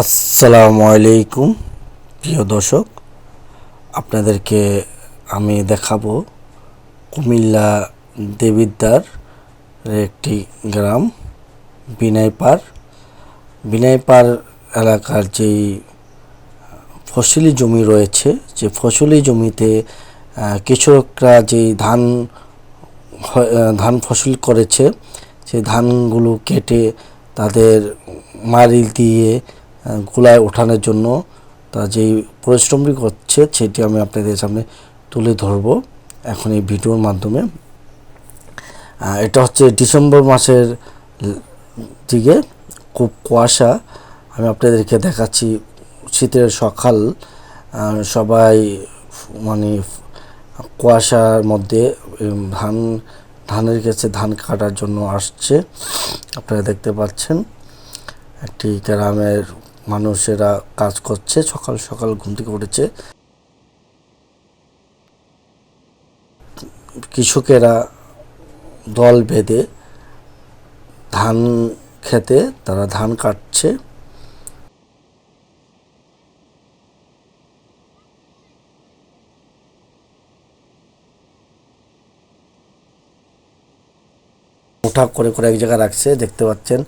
আসসালামু আলাইকুম, প্রিয় দর্শক। আপনাদেরকে আমি দেখাবো কুমিল্লা দেবিদ্দার একটি গ্রাম, বিনাইপার। বিনাইপার এলাকার যেই ফসলি জমি রয়েছে, যে ফসলি জমিতে কৃষকরা যেই ধান ধান ফসল করেছে, সেই ধানগুলো কেটে তাদের মারি দিয়ে গোলায় ওঠানোর জন্য তা যেই পরিশ্রমটি করছে, সেটি আমি আপনাদের সামনে তুলে ধরব এখন এই ভিডিওর মাধ্যমে। এটা হচ্ছে ডিসেম্বর মাসের দিকে খুব কুয়াশা। আমি আপনাদেরকে দেখাচ্ছি শীতের সকাল। সবাই মানে কুয়াশার মধ্যে ধান, ধানের কাছে ধান কাটার জন্য আসছে। আপনারা দেখতে পাচ্ছেন একটি গ্রামের মানুষেরা কাজ করছে, সকাল সকাল ঘুম থেকে উঠেছে। কৃষকেরা দল বেঁধে ধান খেতে, তারা ধান কাটছে। ওঠা করে করে এক জায়গায় রাখছে, দেখতে পাচ্ছেন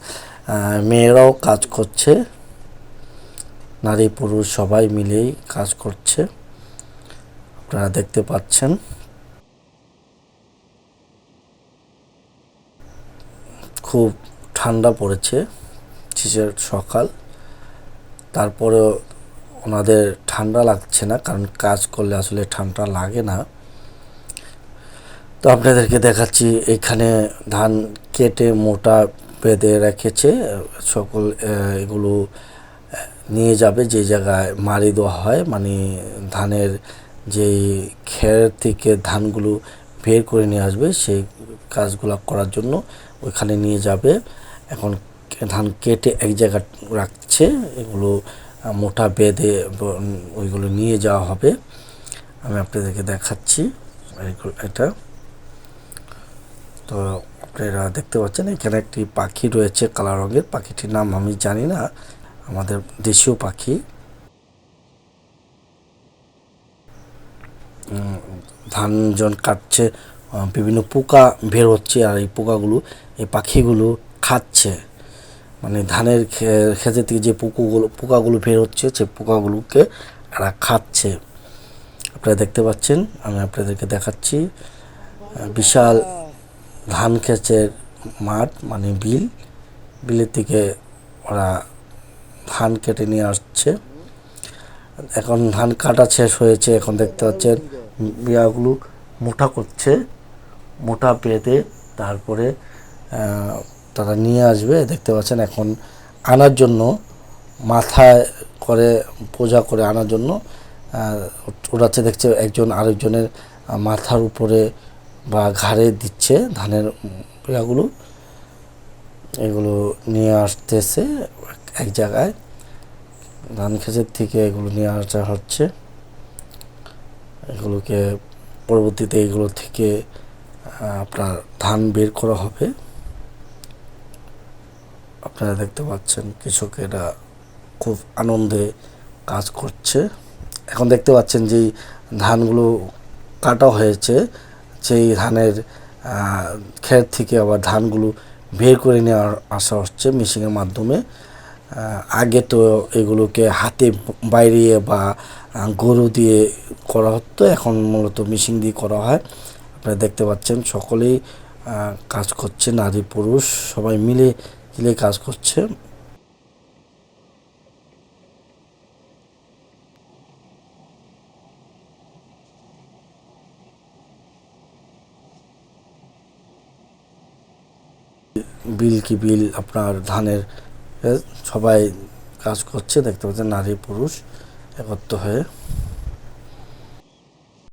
মেয়েরাও কাজ করছে। নারী পুরুষ সবাই মিলেই কাজ করছে। আপনারা দেখতে পাচ্ছেন। খুব ঠান্ডা পড়েছে শীতের সকাল। তারপরেও ওনাদের ঠান্ডা লাগছে না, কারণ কাজ করলে আসলে ঠান্ডা লাগে না। তো আপনাদেরকে দেখাচ্ছি, এখানে ধান কেটে মোটা বেঁধে রেখেছে। সকল এগুলো নিয়ে যাবে যে জায়গায় মারি দেওয়া হয় মানে ধানের যেই খের থেকে ধানগুলো বের করে নিয়ে আসবে, সেই কাজগুলো করার জন্য ওইখানে নিয়ে যাবে। এখন ধান কেটে এক জায়গায় রাখছে, এগুলো মোটা বেঁধে ওইগুলো নিয়ে যাওয়া হবে। আমি আপনাদেরকে দেখাচ্ছি এটা তো আপনারা দেখতে পাচ্ছেন, এখানে একটি পাখি রয়েছে কালো রঙের, পাখিটির নাম আমি জানি না। আমাদের দেশীয় পাখি। ধান জন কাটছে বিভিন্ন পোকা বের হচ্ছে আর এই পোকাগুলো, এই পাখিগুলো খাচ্ছে। মানে ধানের খেতে থেকে যে পোকাগুলো পোকাগুলো বের হচ্ছে, সে পোকাগুলোকে এরা খাচ্ছে। আপনারা দেখতে পাচ্ছেন, আমি আপনাদেরকে দেখাচ্ছি। বিশাল ধান ক্ষেতের মাঠ মানে বিল। বিলের থেকে ওরা ধান কেটে নিয়ে আসছে। এখন ধান কাটা শেষ হয়েছে, এখন দেখতে পাচ্ছেন বিয়াগুলো মোটা করছে। মোটা বেঁধে তারপরে তারা নিয়ে আসবে। দেখতে পাচ্ছেন এখন আনার জন্য, মাথায় করে, পূজা করে আনার জন্য ওড়াচ্ছে দেখছে একজন আরেকজনের মাথার উপরে বা ঘাড়ে দিচ্ছে ধানের ইয়াগুলো এগুলো নিয়ে আসতেছে। এক জায়গায় ধান ক্ষেতের থেকে এগুলো নিয়ে আসা হচ্ছে। এগুলোকে পরবর্তীতে এগুলো থেকে আপনার ধান বের করা হবে। আপনারা দেখতে পাচ্ছেন কৃষকেরা খুব আনন্দে কাজ করছে। এখন দেখতে পাচ্ছেন যেই ধানগুলো কাটা হয়েছে, সেই ধানের ক্ষেত থেকে আবার ধানগুলো বের করে নিয়ে আসা হচ্ছে মেশিনের মাধ্যমে। আগে তো এগুলোকে হাতে বাইরিয়ে বা গরু দিয়ে করা হতো, এখন মূলত মেশিন দিয়ে করা হয়। আপনারা দেখতে পাচ্ছেন সকলেই কাজ করছে, নারী পুরুষ সবাই মিলে মিলে কাজ করছে। বিল কি বিল আপনার ধানের সবাই কাজ করছে দেখতে পাচ্ছেন নারী পুরুষ একত্র হয়ে।